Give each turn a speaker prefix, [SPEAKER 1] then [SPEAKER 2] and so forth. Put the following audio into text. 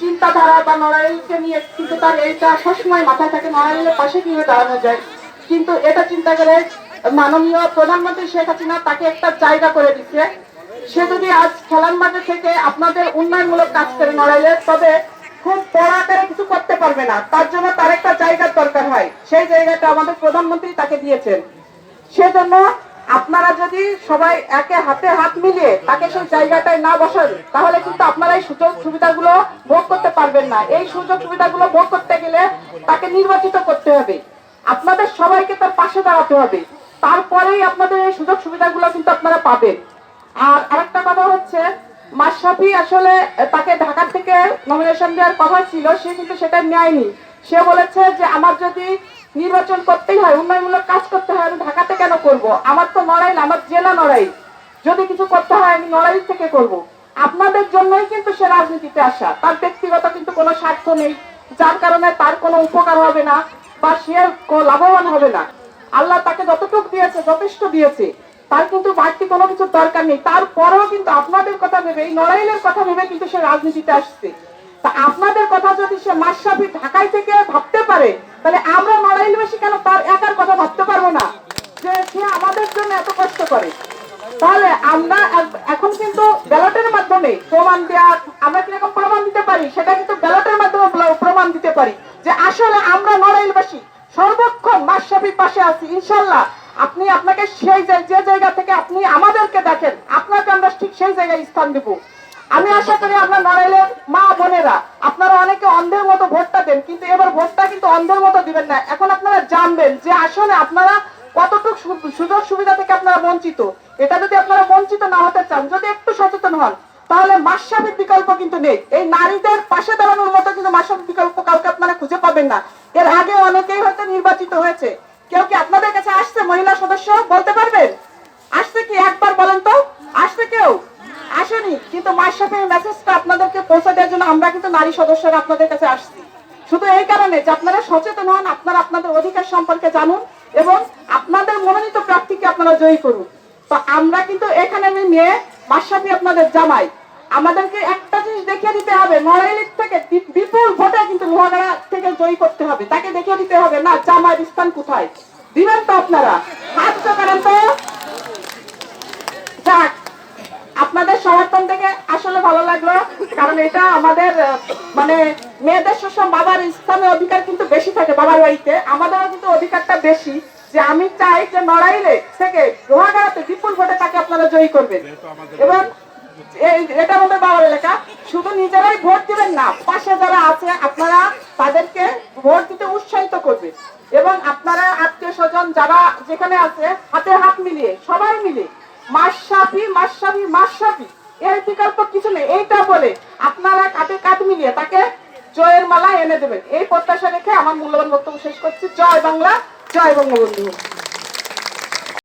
[SPEAKER 1] চিন্তাধারা বা নড়াইলকে নিয়ে কিন্তু তার এইটা সবসময় মাথায় থাকে নড়াইলের পাশে কীভাবে দাঁড়ানো যায়। কিন্তু এটা চিন্তা করে মাননীয় প্রধানমন্ত্রী শেখ হাসিনা তাকে একটা জায়গা করে দিচ্ছে। সে যদি আজ খেলার মাঠে থেকে আপনাদের উন্নয়নমূলক কাজ করে নড়াইলে তবে খুব বড় আকারে কিছু করতে পারবে না। তার জন্য তার একটা জায়গার দরকার হয়। সেই জায়গাটা আমাদের প্রধানমন্ত্রী তাকে দিয়েছেন। সেজন্য আপনারা যদি সবাই একে হাতে হাত মিলিয়ে তাকে সেই জায়গাটায় না বসান, তাহলে কিন্তু আপনারা এই সুযোগ সুবিধাগুলো ভোগ করতে পারবেন না। এই সুযোগ সুবিধাগুলো ভোগ করতে গেলে তাকে নির্বাচিত করতে হবে। আপনাদের সবাইকে তার পাশে দাঁড়াতে হবে। তারপরেই আপনাদের এই সুযোগ সুবিধাগুলো কিন্তু আপনারা পাবেন। আর আরেকটা কথা হচ্ছে, মাশরাফি আসলে তাকে ঢাকা থেকে নমিনেশন দেওয়ার কথা ছিল, সে কিন্তু সেটা নেয়নি। সে বলেছে যে আমার যদি নির্বাচন করতেই হয়, উন্নয়নমূলক কাজ করতে হয়, আমি ঢাকাতে কেন করব? আমার তো নড়াইল আমার জেলা নড়াইল যদি কিছু করতে হয়, আমি নড়াইল থেকে করব। আপনাদের জন্যই কিন্তু সে রাজনীতিতে আসা। তার ব্যক্তিগত কিন্তু কোনো স্বার্থ নেই। যার কারণে তার কোনো উপকার হবে না বা সে লাভবান হবে না। আল্লাহ তাকে যতটুকু দিয়েছে, যথেষ্ট দিয়েছে। তার কিন্তু বাড়তি কোনো কিছুর দরকার নেই। তারপরেও কিন্তু আপনাদের কথা ভেবে, এই নড়াইলের কথা ভেবে কিন্তু সে রাজনীতিতে আসছে। তা আপনাদের কথা যদি সে মাসাবি ঢাকায় থেকে ভাবতে পারে, তাহলে আমরা নড়াইলবাসী কেন তার একার কথা ভাবতে পারব না? যে সে আমাদের জন্য এত কষ্ট করে। তাহলে আমরা এখন কিন্তু ব্যালটের মাধ্যমে প্রমাণ দেওয়া আমরা কীরকম প্রমাণ দিতে পারি? সেটা কিন্তু ব্যালটের মাধ্যমে প্রমাণ দিতে পারি যে আসলে আমরা নড়াইলবাসী, সর্বক্ষণ মাসাবির পাশে আছি, ইনশাল্লাহ। আপনি আপনাকে সেই যে যে জায়গা থেকে আপনি আমাদেরকে দেখেন, আপনাকে আমরা ঠিক সেই জায়গায় স্থান দেব। আমি আশা করি আপনার নড়াইলের মা বোনেরা, আপনারা অনেকে অন্ধের মতো ভোটটা দেন, কিন্তু এবার ভোটটা কিন্তু অন্ধের মতো দিবেন না। এখন আপনারা জানবেন যে আসলে আপনারা কতটুকু সুযোগ সুবিধা থেকে আপনারা বঞ্চিত। এটা যদি আপনারা বঞ্চিত না হতে চান, যদি একটু সচেতন হন, তাহলে মাসাবিক বিকল্প কিন্তু নেই। এই নারীদের পাশে দাঁড়ানোর মতো কিন্তু মাসাবিক বিকল্প কাউকে আপনারা খুঁজে পাবেন না। এর আগে অনেকেই হয়তো নির্বাচিত হয়েছে। কেউ কি আপনাদের কাছে আসছে, মহিলা সদস্য, বলতে পারবেন? আসছে কি একবার বলেন তো? আসেনি, কিন্তু মাসাফের মেসেজটা আপনাদেরকে পৌঁছে দেওয়ার জন্য আমরা কিন্তু নারী সদস্যরা আপনাদের কাছে আসছি। শুধু এই কারণে যে আপনারা সচেতন হন, আপনারা আপনাদের অধিকার সম্পর্কে জানুন এবং আপনাদের মনোনীত প্রার্থীকে আপনারা জয়ী করুন। তো আমরা কিন্তু এখানে মেয়ে মাসাফি আপনাদের জামাই। আমাদেরকে একটা জিনিস দেখিয়ে দিতে হবে নড়াইলের থেকে বিপুল ভোটে কিন্তু লোহাগাড়া থেকে জয়ী করতে হবে। তাকে দেখিয়ে দিতে হবে, না জামাই স্থান কোথায়? দিবেন তো আপনারা। কারণ এটা আমাদের মানে মেয়েদের সবসময় বাবার স্থানের অধিকার কিন্তু বেশি থাকে বাবার বাড়িতে। আমাদেরও কিন্তু অধিকারটা বেশি যে আমি চাই যে নড়াইলে থেকে লোহাগাড়াতে বিপুল ভোটে তাকে আপনারা জয়ী করবেন। এবং এটা আমাদের বাবার এলাকা। শুধু নিজেরাই ভোট দিবেন না পাশে যারা আছে আপনারা তাদেরকে ভোট দিতে উৎসাহিত করবেন। এবং আপনারা আত্মীয় স্বজন যারা যেখানে আছে হাতে হাত মিলিয়ে সবাই মিলে মাসাফি মাসাফি মাসাফি এর বিকল্প কিছু নেই, এইটা বলে। আপনারা কাঁধে কাঁধ মিলিয়ে তাকে জয়ের মালা এনে দেবেন। এই প্রত্যাশা রেখে আমার মূল্যবান বক্তব্য শেষ করছি। জয় বাংলা, জয় বঙ্গবন্ধু।